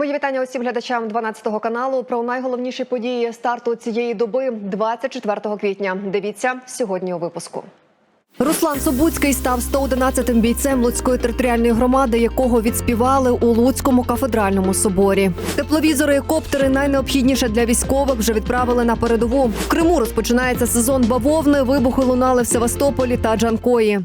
Мої вітання усім глядачам 12 каналу. Про найголовніші події старту цієї доби 24 квітня. Дивіться сьогодні у випуску. Руслан Собуцький став 111-тим бійцем Луцької територіальної громади, якого відспівали у Луцькому кафедральному соборі. Тепловізори і коптери найнеобхідніше для військових вже відправили на передову. В Криму розпочинається сезон бавовни. Вибухи лунали в Севастополі та Джанкої.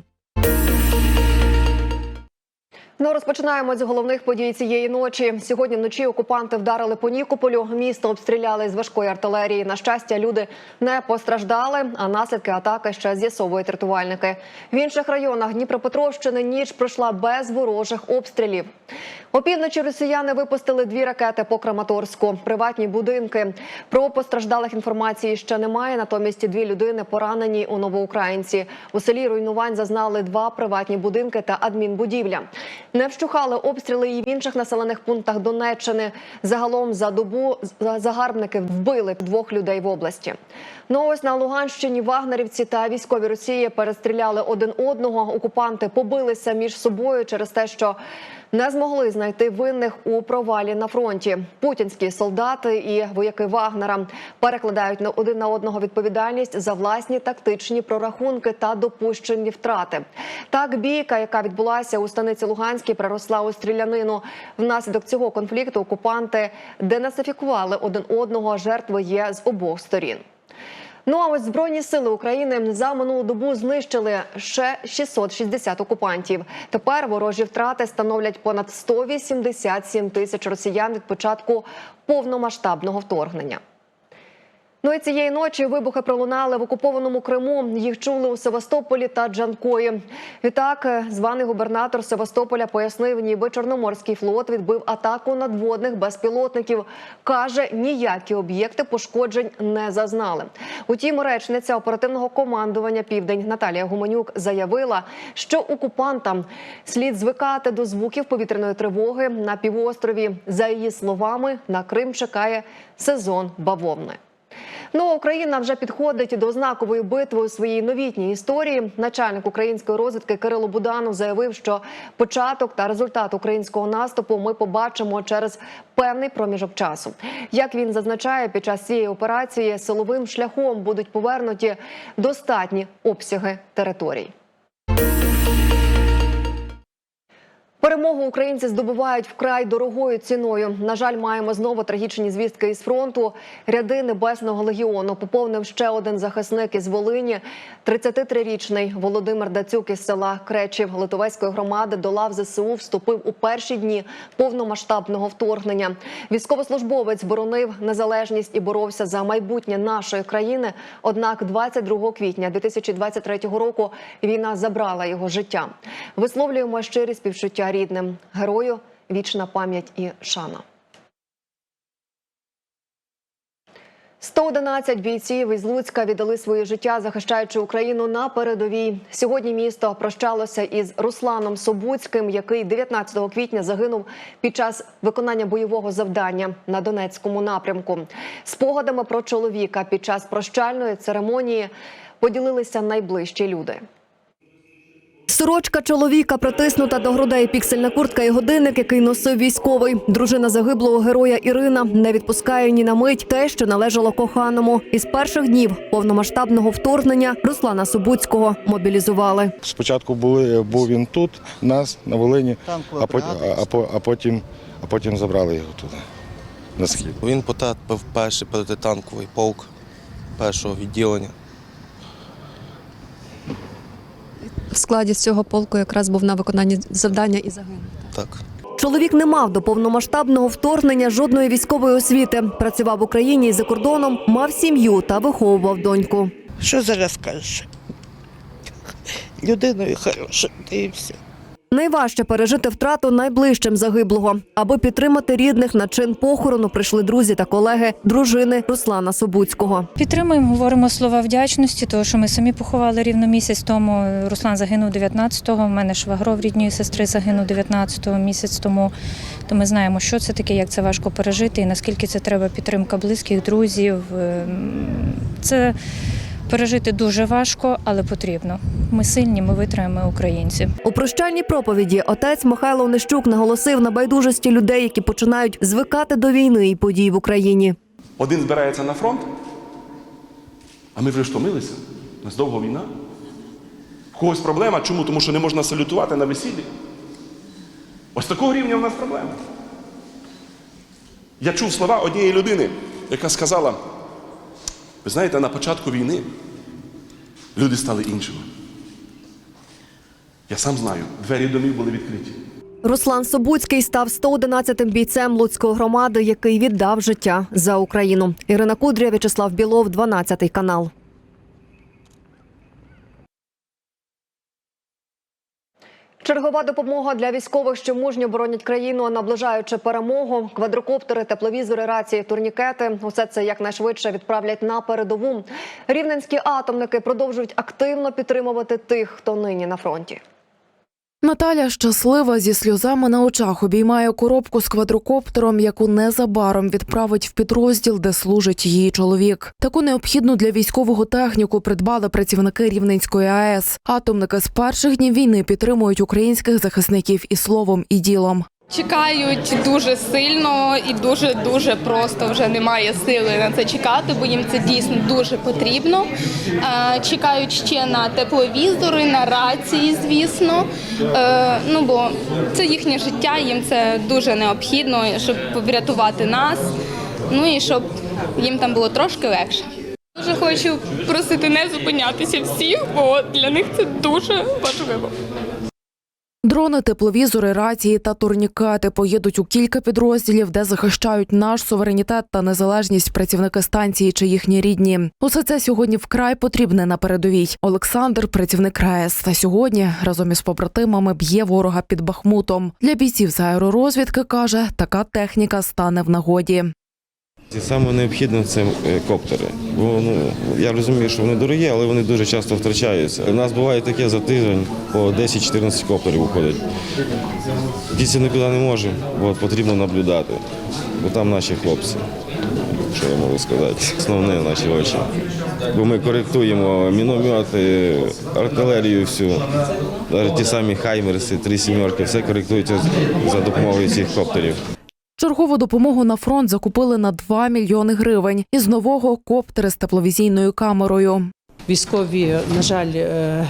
Ну, розпочинаємо з головних подій цієї ночі. Сьогодні вночі окупанти вдарили по Нікополю. Місто обстріляли з важкої артилерії. На щастя, люди не постраждали, а наслідки атаки ще з'ясовують рятувальники. В інших районах Дніпропетровщини ніч пройшла без ворожих обстрілів. Опівночі росіяни випустили дві ракети по Краматорську, приватні будинки. Про постраждалих інформації ще немає. Натомість дві людини поранені у Новоукраїнці. У селі руйнувань зазнали два приватні будинки та адмінбудівля. Не вщухали обстріли і в інших населених пунктах Донеччини. Загалом за добу за- загарбники вбили двох людей в області. Ну ось на Луганщині вагнерівці та військові Росії перестріляли один одного. Окупанти побилися між собою через те, що не змогли знайти винних у провалі на фронті. Путінські солдати і вояки Вагнера перекладають на один на одного відповідальність за власні тактичні прорахунки та допущені втрати. Так, бійка, яка відбулася у станиці Луганській, переросла у стрілянину. Внаслідок цього конфлікту окупанти денацифікували один одного. Жертви є з обох сторін. Ну а ось збройні сили України за минулу добу знищили ще 660 окупантів. Тепер ворожі втрати становлять понад 187 тисяч росіян від початку повномасштабного вторгнення. Ну і цієї ночі вибухи пролунали в окупованому Криму. Їх чули у Севастополі та Джанкої. Відтак, е, званий губернатор Севастополя пояснив, ніби Чорноморський флот відбив атаку надводних безпілотників. каже, ніякі об'єкти пошкоджень не зазнали. Утім, речниця оперативного командування Південь Наталія Гуменюк заявила, що окупантам слід звикати до звуків повітряної тривоги на півострові. За її словами, на Крим чекає сезон бавовни. Ну, Україна вже підходить до знакової битви у своїй новітній історії. Начальник української розвідки Кирило Буданов заявив, що початок та результат українського наступу ми побачимо через певний проміжок часу. Як він зазначає, під час цієї операції силовим шляхом будуть повернуті достатні обсяги територій. Перемогу українці здобувають вкрай дорогою ціною. На жаль, маємо знову трагічні звістки із фронту. Ряди небесного легіону поповнив ще один захисник із Волині. 33-річний Володимир Дацюк із села Кречів Литовецької громади до лав ЗСУ вступив у перші дні повномасштабного вторгнення. Військовослужбовець боронив незалежність і боровся за майбутнє нашої країни. Однак, 22 квітня 2023 року війна забрала його життя. Висловлюємо щирі співчуття рідним. Герою вічна пам'ять і шана. 111 бійців із Луцька віддали своє життя, захищаючи Україну на передовій. Сьогодні місто прощалося із Русланом Собуцьким, який 19 квітня загинув під час виконання бойового завдання на Донецькому напрямку. Спогадами про чоловіка під час прощальної церемонії поділилися найближчі люди. Сорочка чоловіка притиснута до грудей піксельна куртка і годинник, який носив військовий. Дружина загиблого героя Ірина не відпускає ні на мить те, що належало коханому. Із перших днів повномасштабного вторгнення Руслана Собуцького мобілізували. Спочатку були, був він тут, нас на Волині, Танкова а, потім, а, а, по- а, потім, а потім забрали його туди, на схід. Він потрапив перший протитанковий полк першого відділення. В складі цього полку якраз був на виконанні завдання і загинув. Так. Чоловік не мав до повномасштабного вторгнення жодної військової освіти. Працював в Україні і за кордоном, мав сім'ю та виховував доньку. Що зараз кажеш? Людиною хороша, ти і все. Найважче пережити втрату найближчим загиблого. Аби підтримати рідних на чин похорону прийшли друзі та колеги дружини Руслана Собуцького. Підтримуємо, говоримо слова вдячності, тому що ми самі поховали рівно місяць тому. Руслан загинув 19-го, У мене швагров рідної сестри загинув 19-го, місяць тому. То ми знаємо, що це таке, як це важко пережити і наскільки це треба підтримка близьких, друзів. Ем, Це Пережити дуже важко, але потрібно. Ми сильні, ми витримаємо українці. У прощальній проповіді отець Михайло Онищук наголосив на байдужості людей, які починають звикати до війни і подій в Україні. Один збирається на фронт, а ми вже втомилися. У нас довго війна. В когось проблема. Чому? Тому що не можна салютувати на весіллі. Ось такого рівня в нас проблема. Я чув слова однієї людини, яка сказала: ви знаєте, на початку війни люди стали іншими. Я сам знаю, двері домів були відкриті. Руслан Собуцький став 111-тим бійцем Луцької громади, який віддав життя за Україну. Ірина Кудря, В'ячеслав Білов, 12 канал. Чергова допомога для військових, що мужньо боронять країну, наближаючи перемогу. Квадрокоптери, тепловізори, рації, турнікети усе це якнайшвидше відправлять на передову. Рівненські атомники продовжують активно підтримувати тих, хто нині на фронті. Наталя щаслива зі сльозами на очах обіймає коробку з квадрокоптером, яку незабаром відправить в підрозділ, де служить її чоловік. Таку необхідну для військового техніку придбали працівники Рівненської АЕС. Атомники з перших днів війни підтримують українських захисників і словом, і ділом. Чекають дуже сильно і дуже дуже просто вже немає сили на це чекати, бо їм це дійсно дуже потрібно. Е, Чекають ще на тепловізори, на рації, звісно. Е, Ну бо це їхнє життя, їм це дуже необхідно, щоб врятувати нас. Ну і щоб їм там було трошки легше. Дуже хочу просити не зупинятися всіх, бо для них це дуже важливо. Дрони, тепловізори, рації та турнікети поїдуть у кілька підрозділів, де захищають наш суверенітет та незалежність працівники станції чи їхні рідні. Усе це сьогодні вкрай потрібне на передовій. Олександр, працівник РАЕС, та сьогодні разом із побратимами б'є ворога під Бахмутом. Для бійців з аеророзвідки каже, така техніка стане в нагоді. Саме необхідне це коптери. Бо ну, я розумію, що вони дорогі, але вони дуже часто втрачаються. У нас буває таке за тиждень по 10-14 коптерів виходить. Дійсно нікуди не може, бо потрібно наблюдати. Бо там наші хлопці. Що я можу сказати? Основне наші очі. Бо ми коректуємо міномети, артилерію всю, навіть ті самі хаймерси, три сімерки, все коректується за допомогою цих коптерів. Чергову допомогу на фронт закупили на 2 мільйони гривень. Із нового коптери з тепловізійною камерою. Військові, на жаль, е,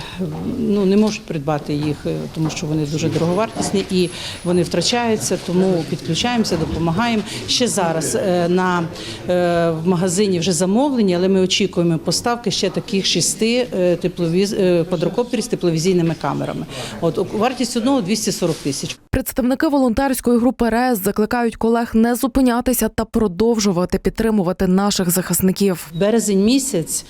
ну не можуть придбати їх, е, тому що вони дуже дороговартісні і вони втрачаються. Тому підключаємося, допомагаємо. Ще зараз е, на в магазині вже замовлені, але ми очікуємо поставки ще таких шести тепловіз квадрокоптерів з тепловізійними камерами. От вартість одного 240 тисяч. Представники волонтерської групи РЕС закликають колег не зупинятися та продовжувати підтримувати наших захисників. Березень місяць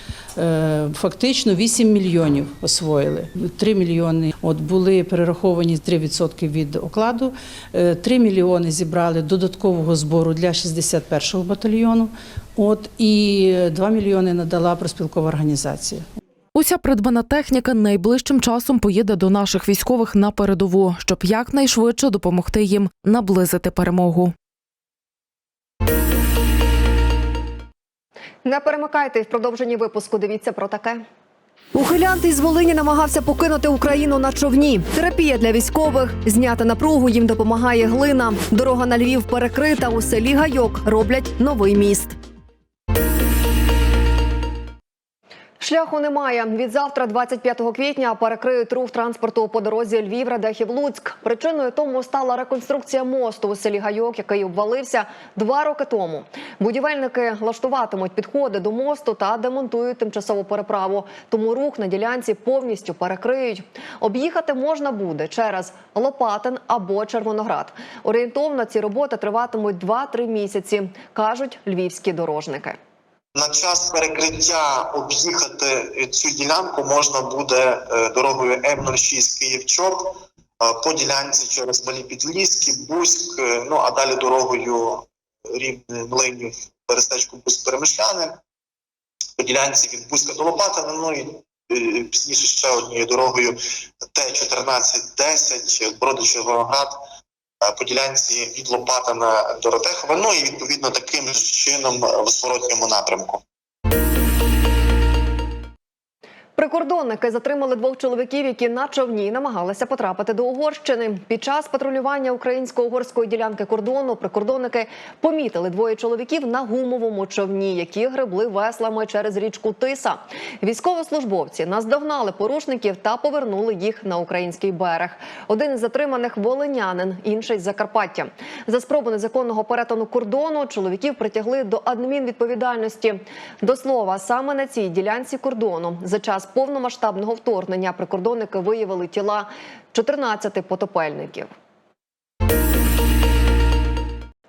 фактично 8 мільйонів освоїли. 3 мільйони от були перераховані 3% від окладу. Е, 3 мільйони зібрали додаткового збору для 61-го батальйону. От і 2 мільйони надала проспілкова організація. Уся придбана техніка найближчим часом поїде до наших військових на передову, щоб якнайшвидше допомогти їм наблизити перемогу. Не перемикайте в продовженні випуску. Дивіться про таке. Ухилянт із Волині намагався покинути Україну на човні. Терапія для військових. Зняти напругу їм допомагає глина. Дорога на Львів перекрита. У селі Гайок роблять новий міст. Шляху немає. Від завтра, 25 квітня, перекриють рух транспорту по дорозі Львів, Радехів, Луцьк. Причиною тому стала реконструкція мосту у селі Гайок, який обвалився два роки тому. Будівельники влаштуватимуть підходи до мосту та демонтують тимчасову переправу. Тому рух на ділянці повністю перекриють. Об'їхати можна буде через Лопатин або Червоноград. Орієнтовно ці роботи триватимуть 2-3 місяці, кажуть львівські дорожники. На час перекриття об'їхати цю ділянку можна буде е, дорогою М06 Київ-Чоп е, по ділянці через Малі Підліски, Бузьк, е, ну а далі дорогою Рівне Млинів, Берестечку Бузьк Перемишляни, по ділянці від Бузька до Лопатина, ну і пізніше ще однією дорогою Т-1410 Броди Червоноград е, по ділянці від Лопатина до Ротехова, ну і відповідно таким чином е, в зворотньому напрямку. Прикордонники затримали двох чоловіків, які на човні намагалися потрапити до Угорщини. Під час патрулювання українсько-угорської ділянки кордону прикордонники помітили двоє чоловіків на гумовому човні, які гребли веслами через річку Тиса. Військовослужбовці наздогнали порушників та повернули їх на український берег. Один із затриманих волинянин, інший з Закарпаття. За спробу незаконного перетину кордону чоловіків притягли до адмінвідповідальності. До слова, саме на цій ділянці кордону за час повномасштабного вторгнення прикордонники виявили тіла 14 потопельників.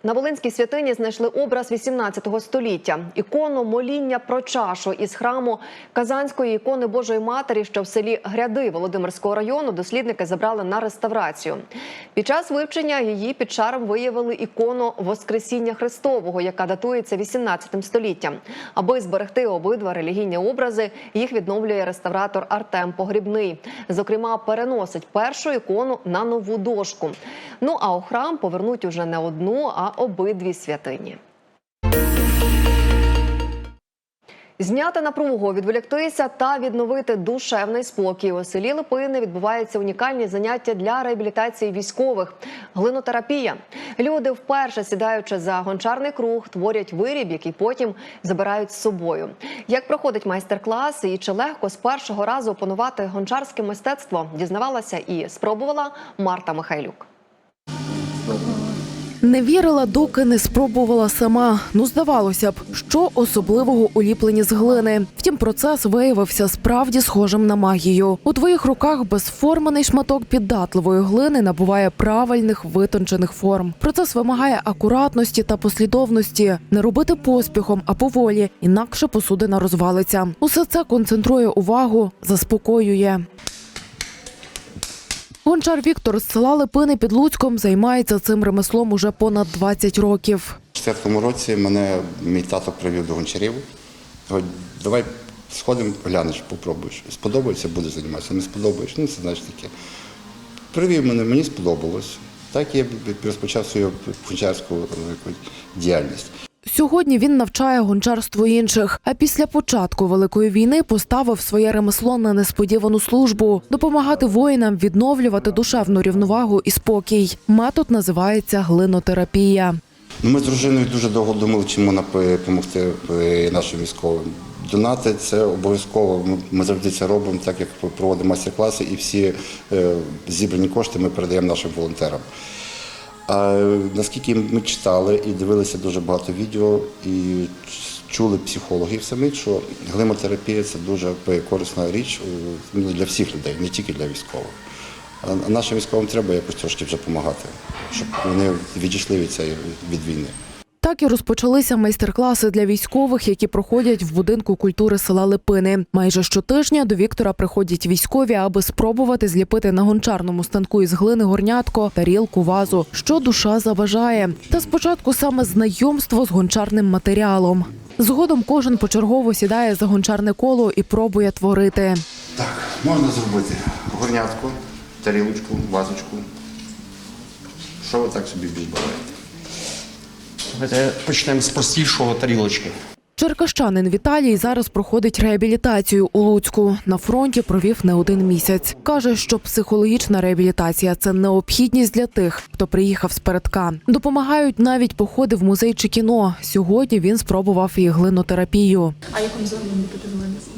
На Волинській святині знайшли образ 18 століття. Ікону моління про чашу із храму Казанської ікони Божої Матері, що в селі Гряди Володимирського району, дослідники забрали на реставрацію. Під час вивчення її під шаром виявили ікону Воскресіння Христового, яка датується 18 століттям. Аби зберегти обидва релігійні образи, їх відновлює реставратор Артем Погрібний. Зокрема, переносить першу ікону на нову дошку. Ну а у храм повернуть уже не одну, а обидві святині. Зняти напругу, відволіктися та відновити душевний спокій. У селі Липини відбуваються унікальні заняття для реабілітації військових. Глинотерапія. Люди, вперше сідаючи за гончарний круг, творять виріб, який потім забирають з собою. Як проходить майстер-клас і чи легко з першого разу опанувати гончарське мистецтво, дізнавалася і спробувала Марта Михайлюк. Не вірила, доки не спробувала сама. Ну, здавалося б, що особливого у ліпленні з глини. Втім, процес виявився справді схожим на магію. У твоїх руках безформаний шматок піддатливої глини набуває правильних витончених форм. Процес вимагає акуратності та послідовності, не робити поспіхом, а поволі, інакше посудина розвалиться. Усе це концентрує увагу, заспокоює. Гончар Віктор з села Липини під Луцьком займається цим ремеслом уже понад 20 років. У четвертому році мене мій тато привів до гончарів. Говорить, давай сходимо, глянеш, попробуєш. Сподобається, буде займатися. Не сподобаєш, ну це знаєш таке. Привів мене, мені сподобалось. Так я розпочав свою гончарську е, діяльність. Сьогодні він навчає гончарство інших. А після початку великої війни поставив своє ремесло на несподівану службу допомагати воїнам відновлювати душевну рівновагу і спокій. Метод називається глинотерапія. Ну, ми з дружиною дуже довго думали, чим можна допомогти нашим військовим. Донати це обов'язково. Ми- Ми завжди це робимо, так як проводимо майстер-класи, і всі е, зібрані кошти ми передаємо нашим волонтерам. А наскільки ми читали і дивилися дуже багато відео, і чули психологів самі, що глимотерапія це дуже корисна річ е, ну, для всіх людей, не тільки для військових. А нашим військовим треба якось трошки вже допомагати, щоб вони відійшли від цієї від війни. Так і розпочалися майстер-класи для військових, які проходять в будинку культури села Липини. Майже щотижня до Віктора приходять військові, аби спробувати зліпити на гончарному станку із глини горнятко, тарілку, вазу, що душа забажає. Та спочатку саме знайомство з гончарним матеріалом. Згодом кожен почергово сідає за гончарне коло і пробує творити. Так, можна зробити горнятку, тарілочку, вазочку. Що ви так собі? Давайте почнемо з простішого тарілочки. Черкащанин Віталій зараз проходить реабілітацію у Луцьку. На фронті провів не один місяць. Каже, що психологічна реабілітація це необхідність для тих, хто приїхав з передка. Допомагають навіть походи в музей чи кіно. Сьогодні він спробував і глинотерапію. А як вам подивилися?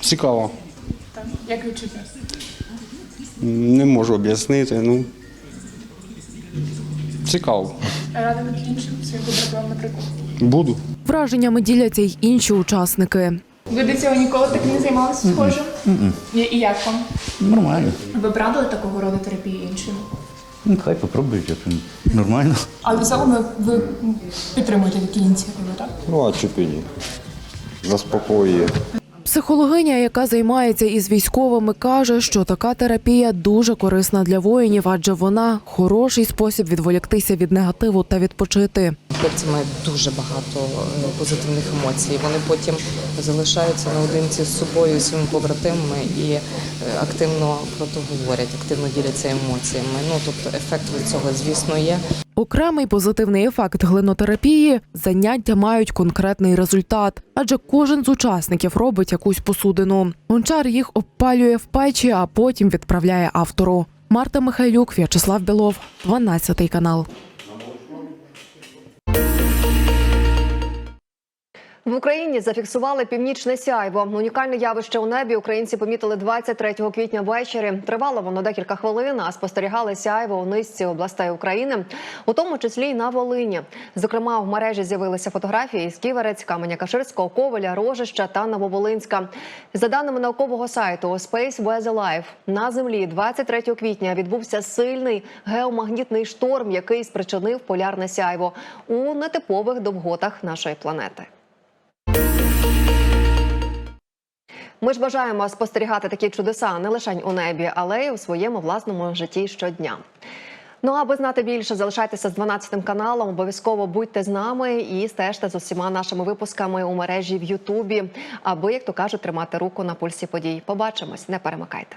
Цікаво. Як відчуття? Не можу об'яснити. Ну цікаво. Радили іншим своїм побратимам, наприклад. Буду. Враженнями діляться й інші учасники. Ви до цього ніколи так не займалися схожим? І, і як вам? Нормально. Ви б радили такого роду терапію іншим? Ну, хай попробують, як він. Нормально. Але в цілому ви підтримуєте такі ініціативи, так? Ну а чупі ні. Заспокоює. Психологиня, яка займається із військовими, каже, що така терапія дуже корисна для воїнів, адже вона хороший спосіб відволіктися від негативу та відпочити. Хлопці мають дуже багато е, позитивних емоцій. Вони потім залишаються наодинці з собою, своїми побратимами і е, активно про то говорять, активно діляться емоціями. Ну тобто ефект від цього, звісно, є. Окремий позитивний ефект глинотерапії заняття мають конкретний результат, адже кожен з учасників робить якусь посудину. Гончар їх обпалює в печі, а потім відправляє автору. Марта Михайлюк, В'ячеслав Білов, 12 канал. В Україні зафіксували північне сяйво. Унікальне явище у небі українці помітили 23 квітня ввечері. Тривало воно декілька хвилин, а спостерігали сяйво у низці областей України, у тому числі й на Волині. Зокрема, в мережі з'явилися фотографії з Ківерець, Каменя-Каширського, Ковеля, Рожища та Нововолинська. За даними наукового сайту Space Weather Life, на землі 23 квітня відбувся сильний геомагнітний шторм, який спричинив полярне сяйво у нетипових довготах нашої планети. Ми ж бажаємо спостерігати такі чудеса не лише у небі, але й у своєму власному житті щодня. Ну аби знати більше, залишайтеся з 12 каналом. Обов'язково будьте з нами і стежте з усіма нашими випусками у мережі в Ютубі, аби, як то кажуть, тримати руку на пульсі подій. Побачимось, не перемикайте.